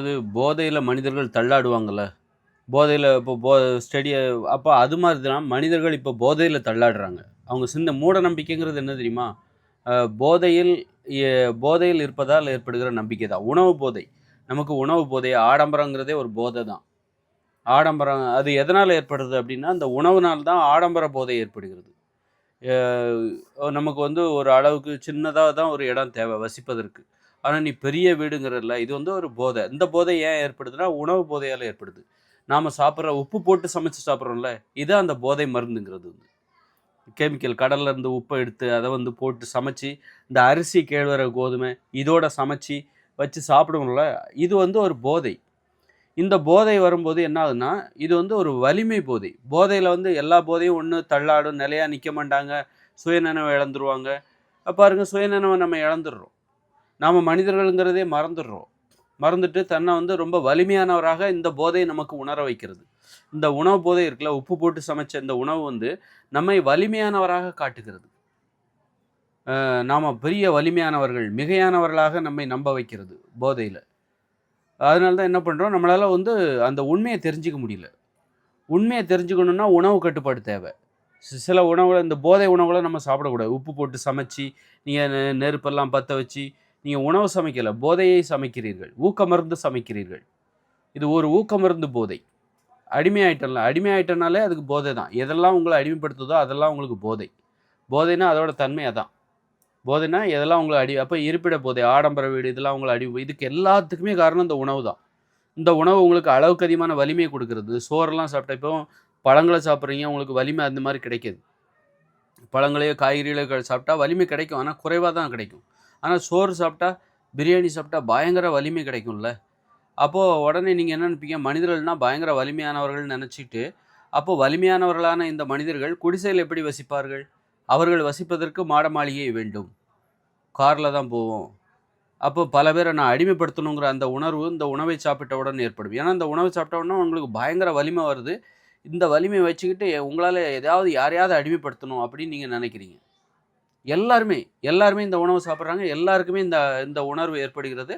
அதாவது போதையில் மனிதர்கள் தள்ளாடுவாங்கள்ல போதையில் இப்போ போ ஸ்டடியை அப்போ அது மாதிரி தான் மனிதர்கள் இப்போ போதையில் தள்ளாடுறாங்க. அவங்க சின்ன மூட நம்பிக்கைங்கிறது என்ன தெரியுமா? போதையில் போதையில் இருப்பதால் ஏற்படுகிற நம்பிக்கை தான். உணவு போதை. நமக்கு உணவு போதை ஆடம்பரங்கிறதே ஒரு போதை தான். ஆடம்பரம் அது எதனால் ஏற்படுது அப்படின்னா அந்த உணவுனால் தான் ஆடம்பர போதை ஏற்படுகிறது. நமக்கு வந்து ஒரு அளவுக்கு சின்னதாக தான் ஒரு இடம் தேவை வசிப்பதற்கு. ஆனால் நீ பெரிய வீடுங்கிறல்ல இது வந்து ஒரு போதை. இந்த போதை ஏன் ஏற்படுதுன்னா உணவு போதையால் ஏற்படுது. நாம் சாப்பிட்ற உப்பு போட்டு சமைச்சு சாப்பிட்றோம்ல இது அந்த போதை மருந்துங்கிறது வந்து. கெமிக்கல் கடல்ல இருந்து உப்பை எடுத்து அதை வந்து போட்டு சமைச்சு இந்த அரிசி கேழ்வரகு கோதுமை இதோட சமைச்சு வச்சு சாப்பிடுவோம்ல இது வந்து ஒரு போதை. இந்த போதை வரும்போது என்ன ஆகுதுன்னா இது வந்து ஒரு வலிமை போதை. போதையில் வந்து எல்லா போதையும் ஒன்று தள்ளாடும் நிலையாக நிற்க மாட்டாங்க. சுயநினைவை இழந்துருவாங்க. பாருங்கள் பாருங்க சுயநினைவை நம்ம இழந்துடுறோம். நாம் மனிதர்கள்ங்கிறதே மறந்துடுறோம். மறந்துட்டு தன்னை வந்து ரொம்ப வலிமையானவராக இந்த போதையை நமக்கு உணர வைக்கிறது. இந்த உணவு போதை இருக்குல்ல உப்பு போட்டு சமைச்ச இந்த உணவு வந்து நம்மை வலிமையானவராக காட்டுகிறது. நாம் பெரிய வலிமையானவர்கள் மிகையானவர்களாக நம்மை நம்ப வைக்கிறது போதையில். அதனால தான் என்ன பண்ணுறோம் நம்மளால் வந்து அந்த உண்மையை தெரிஞ்சுக்க முடியல. உண்மையை தெரிஞ்சுக்கணுன்னா உணவு கட்டுப்பாடு தேவை. சில உணவுகளை இந்த போதை உணவுகளை நம்ம சாப்பிடக்கூடாது. உப்பு போட்டு சமைச்சு நீங்கள் நெருப்பெல்லாம் பற்ற வச்சு நீங்கள் உணவு சமைக்கலை போதையை சமைக்கிறீர்கள் ஊக்கமருந்து சமைக்கிறீர்கள். இது ஒரு ஊக்கமருந்து போதை. அடிமையாயிட்டம்ல அடிமையாயிட்டனாலே அதுக்கு போதை தான். எதெல்லாம் உங்களை அடிமைப்படுத்துதோ அதெல்லாம் உங்களுக்கு போதை. போதைனா அதோட தன்மை அதான். போதைனா எதெல்லாம் உங்களை அடி அப்போ இருப்பிட போதை ஆடம்பர வீடு இதெல்லாம் உங்களை அடி இதுக்கு எல்லாத்துக்குமே காரணம் இந்த உணவு தான். இந்த உணவு உங்களுக்கு அளவுக்கு அதிகமான வலிமையை கொடுக்கறது. சோறெல்லாம் சாப்பிட்டா இப்போ பழங்களை சாப்பிட்றீங்க உங்களுக்கு வலிமை அந்த மாதிரி கிடைக்காது. பழங்களையோ காய்கறிகளையோ க- சாப்பிட்டா வலிமை கிடைக்கும். ஆனால் குறைவாக தான் கிடைக்கும். ஆனால் சோறு சாப்பிட்டா பிரியாணி சாப்பிட்டா பயங்கர வலிமை கிடைக்கும்ல. அப்போது உடனே நீங்கள் என்ன நினைப்பீங்க? மனிதர்கள்னால் பயங்கர வலிமையானவர்கள் நினச்சிட்டு அப்போ வலிமையானவர்களான இந்த மனிதர்கள் குடிசையில் எப்படி வசிப்பார்கள்? அவர்கள் வசிப்பதற்கு மாட மாளிகை வேண்டும். காரில் தான் போவோம். அப்போ பல பேரை நான் அடிமைப்படுத்தணுங்கிற அந்த உணர்வு இந்த உணவை சாப்பிட்டவுடன் ஏற்படும். ஏன்னா இந்த உணவை சாப்பிட்டவுடனே உங்களுக்கு பயங்கர வலிமை வருது. இந்த வலிமையை வச்சுக்கிட்டு உங்களால் எதாவது யாரையாவது அடிமைப்படுத்தணும் அப்படின்னு நீங்கள் நினைக்கிறீங்க? எல்லாருமே எல்லாருமே இந்த உணவு சாப்பிட்றாங்க. எல்லாருக்குமே இந்த இந்த உணர்வு ஏற்படுகிறது.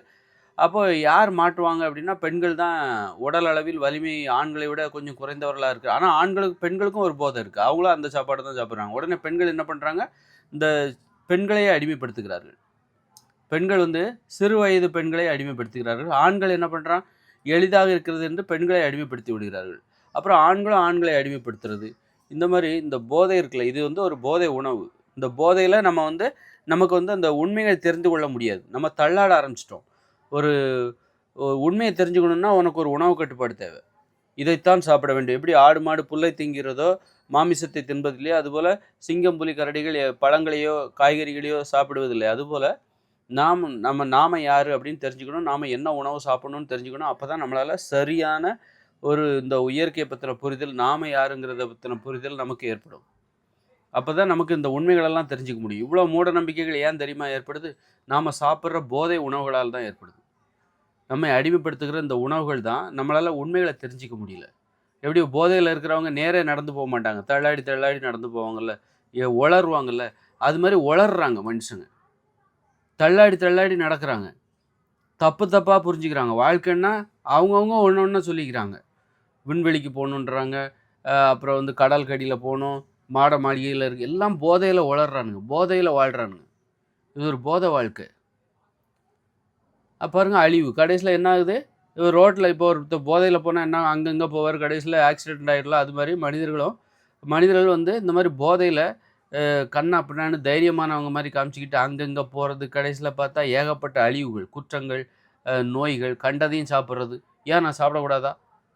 அப்போ யார் மாட்டுவாங்க அப்படின்னா பெண்கள் தான் உடல் அளவில் வலிமை ஆண்களை விட கொஞ்சம் குறைந்தவர்களாக இருக்குது ஆனால் ஆண்களுக்கு பெண்களுக்கும் ஒரு போதை இருக்குது அவங்களும் அந்த சாப்பாடு தான் சாப்பிட்றாங்க. உடனே பெண்கள் என்ன பண்ணுறாங்க இந்த பெண்களையே அடிமைப்படுத்துகிறார்கள். பெண்கள் வந்து சிறு வயது பெண்களை அடிமைப்படுத்துகிறார்கள். ஆண்கள் என்ன பண்ணுறான் எளிதாக இருக்கிறது என்று பெண்களை அடிமைப்படுத்தி விடுகிறார்கள். அப்புறம் ஆண்களும் ஆண்களை அடிமைப்படுத்துறது. இந்த மாதிரி இந்த போதை இருக்குல்ல இது வந்து ஒரு போதை உணவு. இந்த போதையில் நம்ம வந்து நமக்கு வந்து அந்த உண்மைகளை தெரிந்து கொள்ள முடியாது. நம்ம தள்ளாட ஆரம்பிச்சிட்டோம். ஒரு உண்மையை தெரிஞ்சுக்கணுன்னா உனக்கு ஒரு உணவு கட்டுப்பாடு தேவை. இதைத்தான் சாப்பிட வேண்டும். எப்படி ஆடு மாடு புல்லை திங்கிறதோ மாமிசத்தை தின்பதில்லையோ அதுபோல் சிங்கம் புலி கரடிகள் பழங்களையோ காய்கறிகளையோ சாப்பிடுவதில்லை. அதுபோல் நாம் நம்ம நாம யார் அப்படின்னு தெரிஞ்சுக்கணும். நாம் என்ன உணவு சாப்பிடணும்னு தெரிஞ்சுக்கணும். அப்போ தான் நம்மளால் சரியான ஒரு இந்த இயற்கையை பற்றின புரிதல் நாம யாருங்கிறத பற்றின புரிதல் நமக்கு ஏற்படும். அப்போ தான் நமக்கு இந்த உண்மைகளெல்லாம் தெரிஞ்சுக்க முடியும். இவ்வளோ மூட நம்பிக்கைகள் ஏன் தெரியுமா ஏற்படுது? நாம் சாப்பிட்ற போதை உணவுகளால் தான் ஏற்படுது. நம்மை அடிமைப்படுத்துகிற இந்த உணவுகள் தான் நம்மளால் உண்மைகளை தெரிஞ்சிக்க முடியல. எப்படி போதையில் இருக்கிறவங்க நேரே நடந்து போக மாட்டாங்க. தள்ளாடி தள்ளாடி நடந்து போவாங்கல்ல. ஏ- அது மாதிரி உளர்றாங்க மனுஷங்க. தள்ளாடி தள்ளாடி நடக்கிறாங்க. தப்பு தப்பாக புரிஞ்சுக்கிறாங்க. வாழ்க்கைன்னா அவங்கவுங்க ஒன்று ஒன்று சொல்லிக்கிறாங்க. விண்வெளிக்கு போகணுன்றாங்க. அப்புறம் வந்து கடல் கடியில் போகணும். மாட மாளிகையில் இருக்குது எல்லாம் போதையில் வளர்றானுங்க போதையில் வாழ்கிறானுங்க இது ஒரு போதை வாழ்க்கை. பாருங்க அழிவு. கடைசியில் என்ன ஆகுது? இவர் ரோட்டில் இப்போ ஒரு போதையில் போனால் என்ன அங்கங்கே போவார் கடைசியில் ஆக்சிடென்ட் ஆகிடலாம் அது மாதிரி மனிதர்களும் மனிதர்கள் வந்து இந்த மாதிரி போதையில் கண்ணா பின்னான்னு தைரியமானவங்க மாதிரி காமிச்சிக்கிட்டு அங்கங்கே போகிறது கடைசியில் பார்த்தா ஏகப்பட்ட அழிவுகள் குற்றங்கள் நோய்கள் கண்டதையும் சாப்பிட்றது. ஏன் நான் சாப்பிடக்கூடாதா?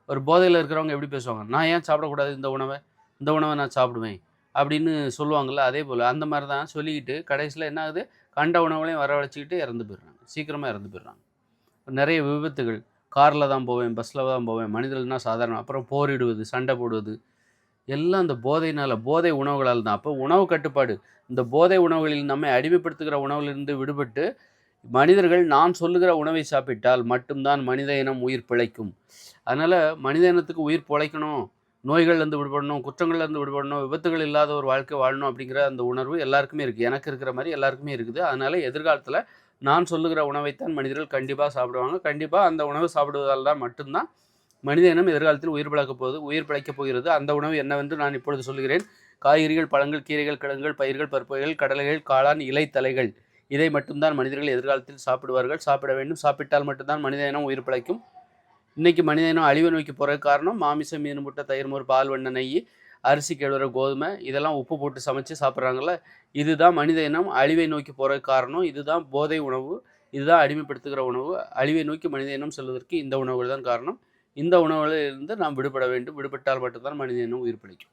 ஒரு போதையில் இருக்கிறவங்க எப்படி பேசுவாங்க? நான் ஏன் சாப்பிடக்கூடாது இந்த உணவை? இந்த உணவை நான் சாப்பிடுவேன். அப்படின்னு சொல்லுவாங்கள்ல அதே போல். அந்த மாதிரி தான் சொல்லிக்கிட்டு கடைசியில் என்ன ஆகுது? கண்ட உணவுகளையும் வரவழைச்சிக்கிட்டு இறந்து போயிடுறாங்க. சீக்கிரமாக இறந்து போயிடுறாங்க. நிறைய விபத்துகள். காரில் தான் போவேன் பஸ்ஸில் தான் போவேன். மனிதர்கள்னா சாதாரணம். அப்புறம் போரிடுவது சண்டை போடுவது. எல்லாம் அந்த போதையினால் போதை உணவுகளால் தான். அப்போ உணவு கட்டுப்பாடு. இந்த போதை உணவுகளில் நம்மை அடிமைப்படுத்துகிற உணவிலிருந்து விடுபட்டு மனிதர்கள் நான் சொல்லுகிற உணவை சாப்பிட்டால் மட்டும்தான் மனித இனம் உயிர் பிழைக்கும். அதனால் மனித இனத்துக்கு உயிர் பிழைக்கணும். நோய்கள்லேருந்து விடுபடணும் குற்றங்கள்லேருந்து விடுபடணும் விபத்துகள் இல்லாத ஒரு வாழ்க்கை வாழணும் அப்படிங்கிற அந்த உணர்வு எல்லாருக்குமே இருக்குது எனக்கு இருக்கிற மாதிரி எல்லாருக்குமே இருக்குது. அதனால் எதிர்காலத்தில் நான் சொல்லுகிற உணவைத்தான் மனிதர்கள் கண்டிப்பாக சாப்பிடுவாங்க. கண்டிப்பாக அந்த உணவு சாப்பிடுவதால் தான் மட்டும்தான் மனித இனம் எதிர்காலத்தில் உயிர் பிழைக்கப் போகுது உயிர் பிழைக்கப் போகிறது. அந்த உணவு என்னவென்று நான் இப்பொழுது சொல்கிறேன் காய்கறிகள் பழங்கள் கீரைகள் கிழங்குகள் பயிர்கள் பருப்புகள் கடலைகள் காளான் இலைத்தலைகள். இதை மட்டும்தான் மனிதர்கள் எதிர்காலத்தில் சாப்பிடுவார்கள். சாப்பிட வேண்டும். சாப்பிட்டால் மட்டும்தான் மனித இனம் உயிர் பிழைக்கும். இன்னைக்கு மனித இனம் அழிவை நோக்கி போகிற காரணம் மாமிசம் மீன் முட்டை தயிர் மோர் பால் வெண்ணெய் நெய் அரிசி கேழ்வர கோதுமை இதெல்லாம் உப்பு போட்டு சமைச்சு சாப்பிட்றாங்கல்ல. இதுதான் மனித இனம் அழிவை நோக்கி போகிற காரணம். இதுதான் போதை உணவு. இதுதான் அடிமைப்படுத்துகிற உணவு. அழிவை நோக்கி மனித இனம் செல்வதற்கு இந்த உணவுகள் தான் காரணம். இந்த உணவுகளிலிருந்து நாம் விடுபட வேண்டும். விடுபட்டால் மட்டும்தான் மனித இனம் உயிர் பிழைக்கும்.